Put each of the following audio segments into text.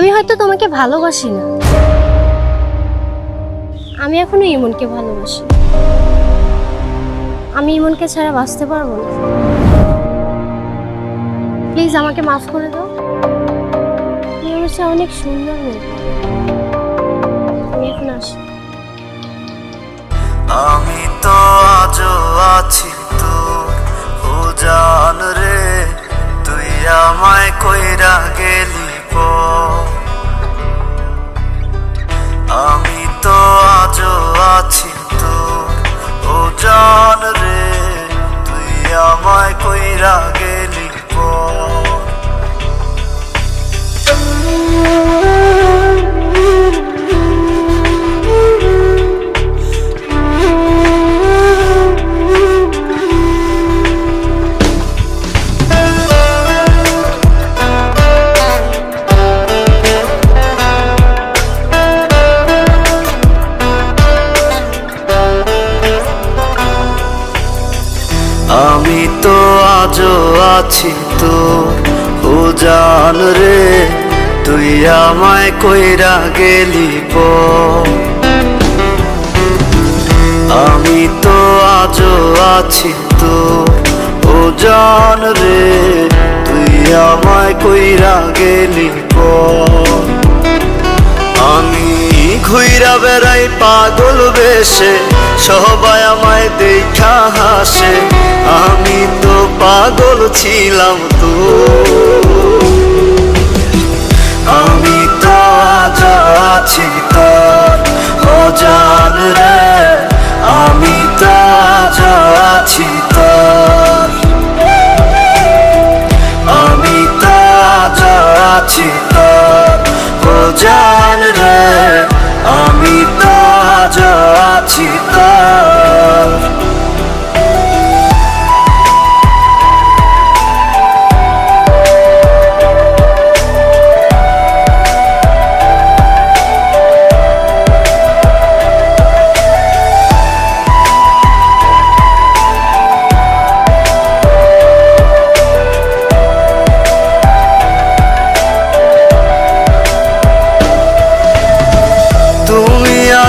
আমি হয়তো তোমাকে ভালোবাসি না। আমি এখনও ইমনকে ভালোবাসি। আমি ইমনকে ছাড়া বাঁচতে পারব না। প্লিজ আমাকে মাফ করে দাও। চেয়ে অনেক সুন্দর আমি তো আজও আছি তোর, ও জান রে, তুই আমায় কইরা গেলি। আমায় আমি তো আজও আছি তো ও জান রে, তুই আমায় কইরা গেলি আমি তো আজও আছি তো ও জান রে, তুই আমায় কইরা গেলি পর। ঘুইরা বেড়াই পাগল বেশে, সবাই আমায় দেখা হাসে। আমি তো পাগল ছিলাম তো। আমি তো আজ আছি তোর অজান রে। আমি তো আজ আছি তোর। আমি তো আছি তোর অজান রে।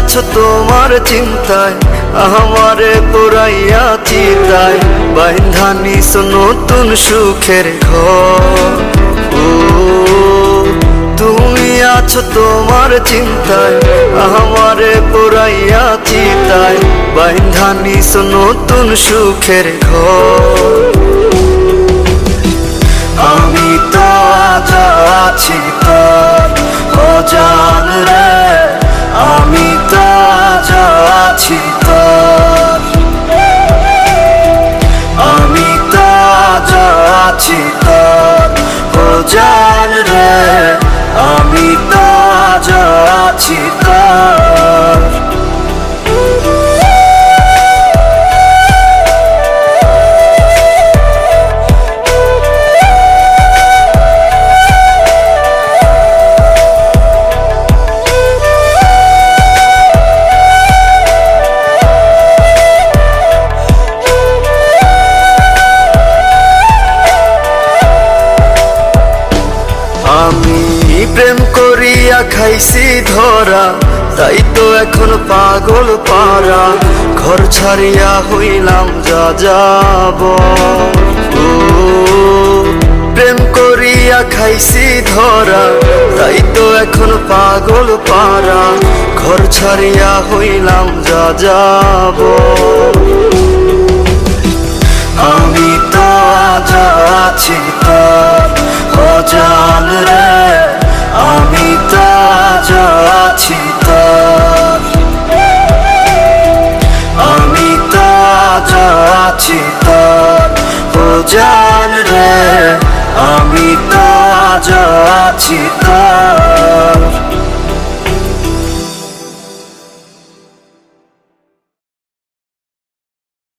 আছো তোমার চিন্তায়, আমারে পুরাইয়া চিন্তায় বাইন্ধানিস নতুন সুখের ঘর। ও, তুমি আছো তোমার চিন্তায়, আমারে পুরাইয়া চিন্তায় বাইন্ধানিস নতুন সুখের ঘর। আমি তো আজ আছি তোর অজান রে। আমি প্রেম করিয়া খাইছি ধরা? তাই তো এখন পাগল পারা। ঘর ছাড়িয়া হইলাম যা যাব ও, প্রেম করিয়া খাইছি ধরা। তাই তো এখন পাগল পারা। ঘর ছাড়িয়া হইলাম যা যাব আমি তো আজ আছি আছি তোর জান রে আমি তো আজ আছি